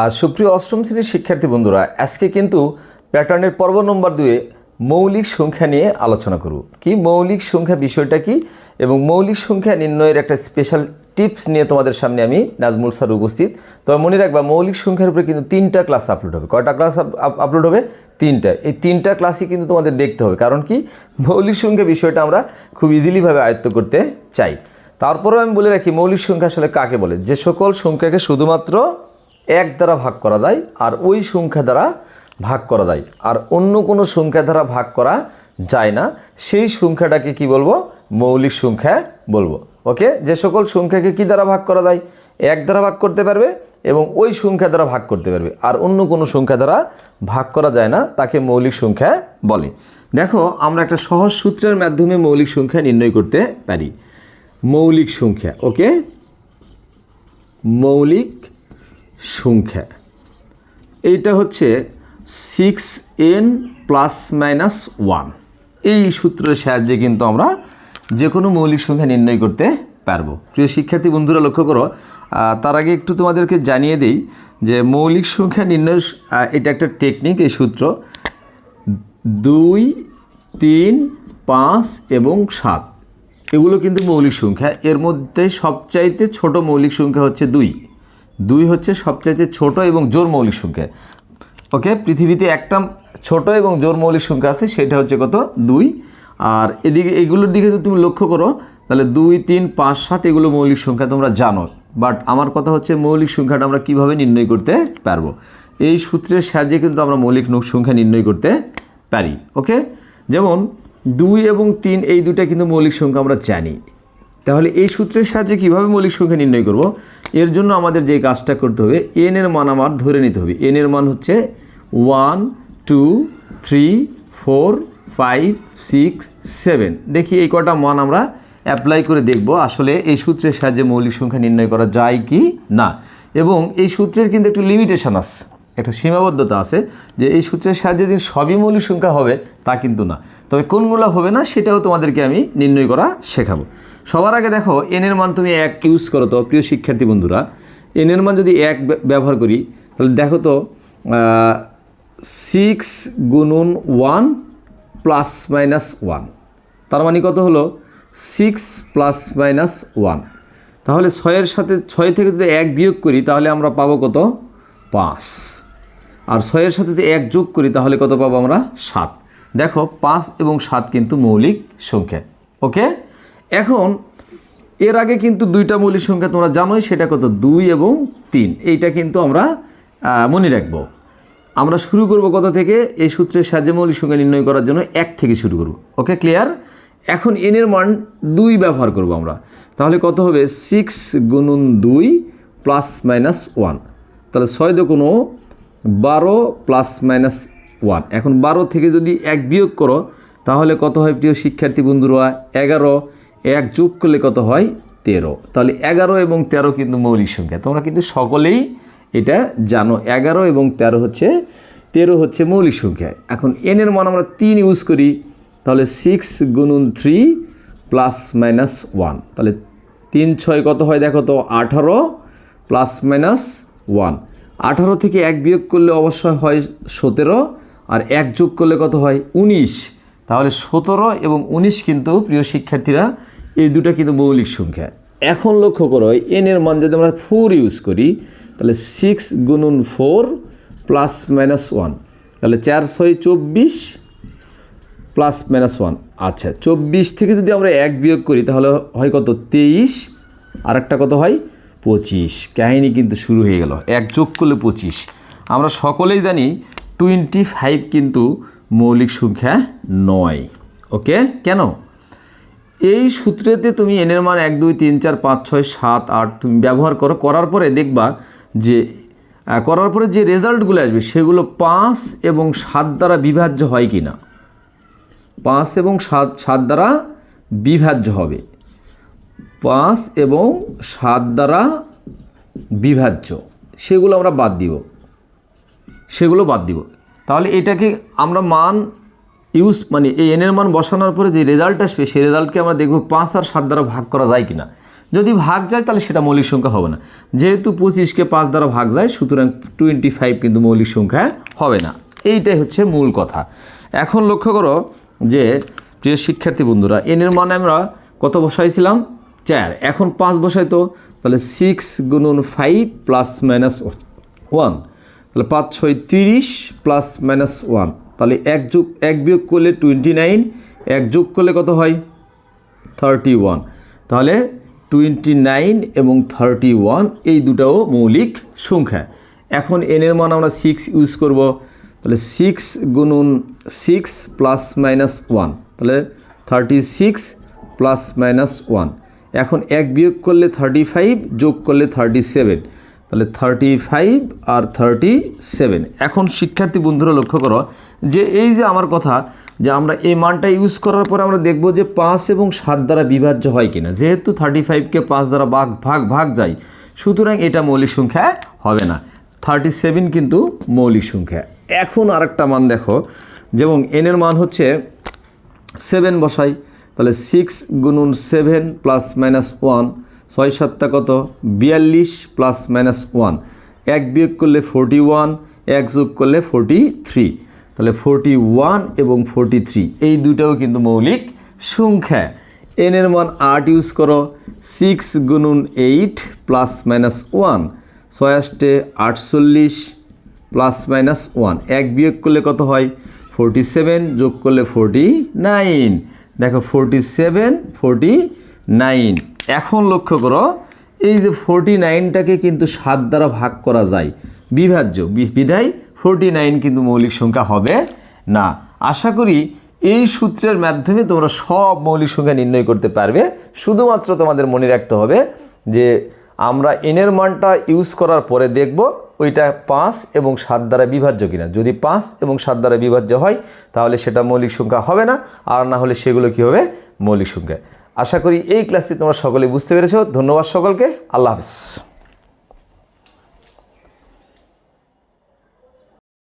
আর সুপ্রিয় অষ্টম শ্রেণির শিক্ষার্থী বন্ধুরা, আজকে কিন্তু প্যাটার্নের পর্ব নম্বর দুয়ে মৌলিক সংখ্যা নিয়ে আলোচনা করব। কি মৌলিক সংখ্যা বিষয়টা কি এবং মৌলিক সংখ্যা নির্ণয়ের একটা স্পেশাল টিপস নিয়ে তোমাদের সামনে আমি নাজমুল স্যার উপস্থিত। তবে মনে রাখবা, মৌলিক সংখ্যার উপরে কিন্তু তিনটা ক্লাস আপলোড হবে। কয়টা ক্লাস আপলোড হবে? তিনটা। এই তিনটা ক্লাসই কিন্তু তোমাদের দেখতে হবে। কারণ কি? মৌলিক সংখ্যা বিষয়টা আমরা খুব ইজিলিভাবে আয়ত্ত করতে চাই। তারপরেও আমি বলে রাখি, মৌলিক সংখ্যা আসলে কাকে বলে? যে সকল সংখ্যাকে শুধুমাত্র এক দ্বারা ভাগ করা যায় আর ওই সংখ্যা দ্বারা ভাগ করা যায়। আর অন্য কোনো সংখ্যা দ্বারা ভাগ করা যায় না। সেই সংখ্যাটাকে কি বলব? মৌলিক সংখ্যা বলব। ওকে? যে সকল সংখ্যাকে কি দ্বারা ভাগ করা যায়? এক দ্বারা ভাগ করতে পারবে এবং ওই সংখ্যা দ্বারা ভাগ করতে পারবে। আর অন্য কোনো সংখ্যা দ্বারা ভাগ করা যায় না, তাকে মৌলিক সংখ্যা বলে। দেখো, আমরা একটা সহজ সূত্রের মাধ্যমে মৌলিক সংখ্যা নির্ণয় করতে পারি। মৌলিক সংখ্যা, ওকে? মৌলিক সংখ্যা। এইটা হচ্ছে six N plus minus one এই সূত্রের সাহায্যে কিন্তু আমরা যে কোনো মৌলিক সংখ্যা নির্ণয় করতে পারব। প্রিয় শিক্ষার্থী, বন্ধুরা, লক্ষ্য করো তার আগে একটু তোমাদেরকে জানিয়ে দেই যে মৌলিক সংখ্যা নির্ণয় এটা একটা টেকনিক এই সূত্র। দুই, তিন, পাঁচ এবং সাত। এগুলো কিন্তু মৌলিক সংখ্যা। এর মধ্যে সবচাইতে ছোট মৌলিক সংখ্যা হচ্ছে দুই। দুই হচ্ছে সবচাইতে ছোট এবং জোর মৌলিক সংখ্যা। ওকে, পৃথিবীতে একটা ছোট এবং জোর মৌলিক সংখ্যা আছে, সেটা হচ্ছে কত? দুই। আর এদিকে এগুলোর দিকে যদি তুমি লক্ষ্য করো, তাহলে দুই, তিন, পাঁচ, সাত এগুলো মৌলিক সংখ্যা তোমরা জানো। বাট আমার কথা হচ্ছে মৌলিক সংখ্যাটা আমরা কীভাবে নির্ণয় করতে পারব? এই সূত্রের সাহায্যে কিন্তু আমরা মৌলিক সংখ্যা নির্ণয় করতে পারি, ওকে? যেমন দুই এবং তিন, এই দুটা কিন্তু মৌলিক সংখ্যা আমরা জানি। তাহলে এই সূত্রের সাহায্যে কীভাবে মৌলিক সংখ্যা নির্ণয় করব? এর জন্য আমাদের যে কাজটা করতে হবে এন এর মান আমার ধরে নিতে হবে। এন এর মান হচ্ছে one, two, three, four, five, six, seven. দেখি এই কটা মান আমরা অ্যাপ্লাই করে দেখব, আসলে এই সূত্রের সাহায্যে মৌলিক সংখ্যা নির্ণয় করা যায় কি না। এবং এই সূত্রের কিন্তু একটু লিমিটেশন আছে, একটা সীমাবদ্ধতা আছে যে এই সূত্রের সাহায্যে যে সবই মৌলিক সংখ্যা হবে, তা কিন্তু না। তবে কোনগুলো হবে না, সেটাও তোমাদেরকে আমি নির্ণয় করা শেখাবো। সবার আগে দেখো এন এর মান তুমি এক ইউজ করো তো, প্রিয় শিক্ষার্থী বন্ধুরা। এন এর মান যদি এক ব্য- ব্যবহার করি, তাহলে দেখো তো সিক্স গুণুন ওয়ান প্লাস মাইনাস ওয়ান তার মানে কত হলো? সিক্স প্লাস মাইনাস ওয়ান তাহলে ছয়ের সাথে, ছয় থেকে যদি এক বিয়োগ করি, তাহলে আমরা পাবো কত? পাঁচ। আর ছয়ের সাথে যদি এক যোগ করি, তাহলে কত পাবো আমরা? সাত। দেখো, পাঁচ এবং সাত কিন্তু মৌলিক সংখ্যা। ওকে এখন, এর আগে কিন্তু দুইটা মৌলিক সংখ্যা তোমরা জানোই, সেটা কত? দুই এবং তিন। এইটা কিন্তু আমরা মনে রাখব। আমরা শুরু করব কত থেকে? এই সূত্রের সাহায্যে মৌলিক সংখ্যা নির্ণয় করার জন্য এক থেকে শুরু করব। ওকে ক্লিয়ার এখন এন এর মান দুই ব্যবহার করব আমরা। তাহলে কত হবে? সিক্স গুণুন দুই প্লাস মাইনাস ওয়ান তাহলে ছয় কোনো বারো প্লাস মাইনাস ওয়ান এখন বারো থেকে যদি এক বিয়োগ করো, তাহলে কত হয় প্রিয় শিক্ষার্থী বন্ধুরা? এগারো। এক যোগ করলে কত হয়? তেরো। তাহলে এগারো এবং তেরো কিন্তু মৌলিক সংখ্যা। তোমরা কিন্তু সকলেই এটা জানো। এগারো এবং তেরো হচ্ছে তেরো হচ্ছে মৌলিক সংখ্যা। এখন এনের মান আমরা তিন ইউজ করি, তাহলে সিক্স গুণুন থ্রি প্লাস মাইনাস ওয়ান তাহলে তিন ছয় কত হয় দেখো তো? আঠারো প্লাস মাইনাস ওয়ান আঠারো থেকে এক বিয়োগ করলে অবশ্যই হয় সতেরো। আর এক যোগ করলে কত হয়? উনিশ। তাহলে সতেরো এবং উনিশ কিন্তু প্রিয় শিক্ষার্থীরা এই দুটো কিন্তু মৌলিক সংখ্যা। এখন লক্ষ্য করো এন এর মান যদি আমরা ফোর ইউজ করি, তাহলে সিক্স গুণুন ফোর প্লাস মাইনাস ওয়ান তাহলে চার, ছয়, চব্বিশ প্লাস মাইনাস ওয়ান আচ্ছা চব্বিশ থেকে যদি আমরা এক বিয়োগ করি, তাহলে হয় কত? তেইশ। আর একটা কত হয়? পঁচিশ। কাহিনী কিন্তু শুরু হয়ে গেল। এক যোগ করলে পঁচিশ। আমরা সকলেই জানি টোয়েন্টি ফাইভ কিন্তু মৌলিক সংখ্যা নয়। ওকে কেন? এই সূত্রেতে তুমি এনের মান এক, দুই, তিন, চার, পাঁচ, ছয়, সাত, আট তুমি ব্যবহার করো, করার পরে দেখবা যে করার পরে যে রেজাল্টগুলো আসবে সেগুলো পাঁচ এবং সাত দ্বারা বিভাজ্য হয় কি না? পাঁচ এবং সাত সাত দ্বারা বিভাজ্য হবে। পাঁচ এবং সাত দ্বারা বিভাজ্য। সেগুলো আমরা বাদ দিব। সেগুলো বাদ দিব। তাহলে এটাকে আমরা মান ইউজ মানে এই এনের মান বসানোর পরে যে রেজাল্ট আসবে, সেই রেজাল্টকে আমরা দেখব পাঁচ আর সাত দ্বারা ভাগ করা যায় কিনা। যদি ভাগ যায়, তাহলে সেটা মৌলিক সংখ্যা হবে না। যেহেতু পঁচিশকে পাঁচ দ্বারা ভাগ যায়, সুতরাং টোয়েন্টি ফাইভ কিন্তু মৌলিক সংখ্যা হবে না। এইটাই হচ্ছে মূল কথা। এখন লক্ষ্য করো যে, প্রিয় শিক্ষার্থী বন্ধুরা এনের মানে আমরা কত বসাইছিলাম? চার। এখন পাঁচ বসাই তো, তাহলে সিক্স গুণন ফাইভ প্লাস মাইনাস ওয়ান তাহলে পাঁচ, ছয়, তিরিশ প্লাস মাইনাস ওয়ান তাহলে এক যোগ, এক বিয়োগ করলে টোয়েন্টি নাইন এক যোগ করলে কত হয়? থার্টি ওয়ান তাহলে টোয়েন্টি নাইন এবং থার্টি ওয়ান এই দুটাও মৌলিক সংখ্যা। এখন এনের মান আমরা সিক্স ইউজ করব। তাহলে সিক্স গুণুন সিক্স প্লাস মাইনাস ওয়ান তাহলে thirty six plus minus one এখন এক বিয়োগ করলে থার্টি ফাইভ যোগ করলে থার্টি সেভেন তাহলে থার্টি ফাইভ আর থার্টি সেভেন এখন শিক্ষার্থী বন্ধুরা লক্ষ্য করো যে এই যে আমার কথা যে আমরা এই মানটা ইউজ করার পরে আমরা দেখব যে পাঁচ এবং সাত দ্বারা বিভাজ্য হয় কিনা। যেহেতু থার্টি ফাইভকে পাঁচ দ্বারা ভাগ ভাগ ভাগ যায়, সুতরাং এটা মৌলিক সংখ্যা হবে না। থার্টি সেভেন কিন্তু মৌলিক সংখ্যা। এখন আরেকটা মান দেখো, যেমন এনের মান হচ্ছে সেভেন বসাই, তাহলে সিক্স গুণুন সেভেন প্লাস মাইনাস ওয়ান ছয় সাতটা কত? বিয়াল্লিশ প্লাস মাইনাস ওয়ান এক বিয়োগ করলে ফোরটি ওয়ান এক যোগ করলে ফোরটি থ্রি তাহলে ফোরটি ওয়ান এবং ফোরটি থ্রি এই দুটাও কিন্তু মৌলিক সংখ্যা। এনের মান আট ইউজ করো সিক্স গুনুন এইট প্লাস মাইনাস ওয়ান ছয় আষ্টে আটচল্লিশ প্লাস মাইনাস ওয়ান এক বিয়োগ করলে কত হয়? ফোরটি সেভেন যোগ করলে ফোরটি নাইন দেখো ফোরটি সেভেন ফোরটি নাইন এখন লক্ষ্য করো, এই যে ফোরটি নাইনটাকে কিন্তু সাত দ্বারা ভাগ করা যায়। বিভাজ্য বিধায় ফোরটি নাইন কিন্তু মৌলিক সংখ্যা হবে না। আশা করি এই সূত্রের মাধ্যমে তোমরা সব মৌলিক সংখ্যা নির্ণয় করতে পারবে। শুধুমাত্র তোমাদের মনে রাখতে হবে যে আমরা এনের মানটা ইউজ করার পরে দেখব ওইটা পাঁচ এবং সাত দ্বারা বিভাজ্য কিনা। যদি পাঁচ এবং সাত দ্বারা বিভাজ্য হয়, তাহলে সেটা মৌলিক সংখ্যা হবে না। আর না হলে সেগুলো কী হবে? মৌলিক সংখ্যা। আশা করি এই ক্লাসটি তোমরা সকলে বুঝতে পেরেছ। ধন্যবাদ সকলকে। আল্লাহ হাফিজ।